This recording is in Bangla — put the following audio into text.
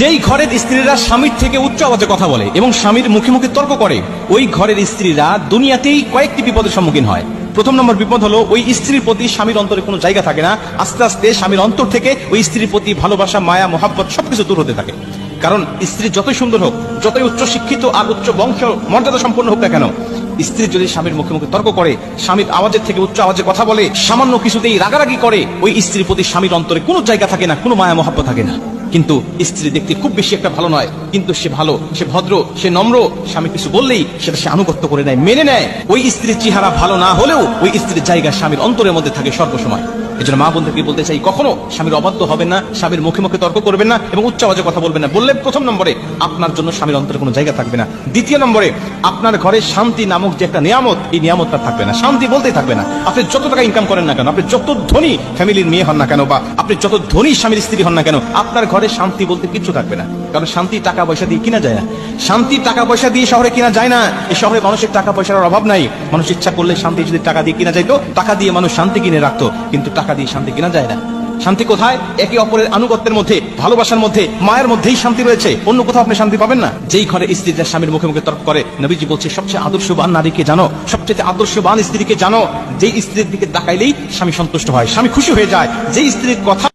যেই ঘরের স্ত্রীরা স্বামীর থেকে উচ্চ আওয়াজে কথা বলে এবং স্বামীর মুখে মুখে তর্ক করে, ওই ঘরের স্ত্রীরা দুনিয়াতেই কয়েকটি বিপদের সম্মুখীন হয়। প্রথম নম্বর বিপদ হলো, ওই স্ত্রীর প্রতি স্বামীর অন্তরে কোনো জায়গা থাকে না। আস্তে আস্তে স্বামীর অন্তর থেকে ওই স্ত্রীর প্রতি ভালোবাসা, মায়া, মহাব্বত সবকিছু দূর হতে থাকে। কারণ স্ত্রী যতই সুন্দর হোক, যতই উচ্চ শিক্ষিত আর উচ্চ বংশ মর্যাদা সম্পন্ন হোক না কেন, স্ত্রী যদি স্বামীর মুখে মুখে তর্ক করে, স্বামীর আওয়াজের থেকে উচ্চ আওয়াজে কথা বলে, সামান্য কিছুতেই রাগারাগি করে, ওই স্ত্রীর প্রতি স্বামীর অন্তরে কোনো জায়গা থাকে না, কোনো মায়া, মহাব্বত থাকে না। কিন্তু স্ত্রী দেখতে খুব বেশি একটা ভালো নয়। কিন্তু সে ভালো, সে ভদ্র, সে নম্র। স্বামী কিছু বললেই সেটা সে আনুগত্য করে নেয়, মেনে নেয়। ওই স্ত্রীর চেহারা ভালো না হলেও ওই স্ত্রীর জায়গা স্বামীর অন্তরের মধ্যে থাকে সর্বসময়। এই জন্য মা বন্ধুকে বলতে চাই? কখনো স্বামীর অবাধ্য হবেন না, স্বামীর মুখে মুখে তর্ক করবেন না এবং উচ্চ আওয়াজে কথা বলবেন না। বললে প্রথম নম্বরে আপনার জন্য স্বামীর অন্তরে কোনো জায়গা থাকবে না। দ্বিতীয় নম্বরে আপনার ঘরে শান্তি নামক যে একটা নিয়ামত, এই নিয়ামতটা থাকবে না। শান্তি বলতেই থাকবে না। আপনি যত টাকা ইনকাম করেন না কেন, আপনি যত ধনী ফ্যামিলির মেয়ে হন না কেন বা আপনি যত ধনী স্বামীর স্ত্রী হন না কেন, আপনার ঘরে শান্তি বলতে কিচ্ছু থাকবে না। কারণ শান্তি টাকা পয়সা দিয়ে কিনা যায় না। শান্তি টাকা পয়সা দিয়ে শহরে কিনা যায় না। এই শহরে মানুষের টাকা পয়সার অভাব নাই। মানুষ ইচ্ছা করলে শান্তি যদি টাকা দিয়ে কিনা যাইতো, টাকা দিয়ে মানুষ শান্তি কিনে রাখতো। কিন্তু টাকা দিয়ে শান্তি কিনা যায় না। শান্তি কোথায়? একে অপরের আনুগত্যের মধ্যে, ভালোবাসার মধ্যে, মায়ের মধ্যেই শান্তি রয়েছে। অন্য কোথাও আপনি শান্তি পাবেন না। যেই ঘরে স্ত্রী তার স্বামীর মুখে মুখে তর্ক করে, নবীজি বলছে, সবচেয়ে আদর্শবান নারীকে জানো, সবচেয়ে আদর্শবান স্ত্রীকে জানো। যে স্ত্রীর দিকে তাকাইলেই স্বামী সন্তুষ্ট হয়, স্বামী খুশি হয়ে যায়। যে স্ত্রীর কথা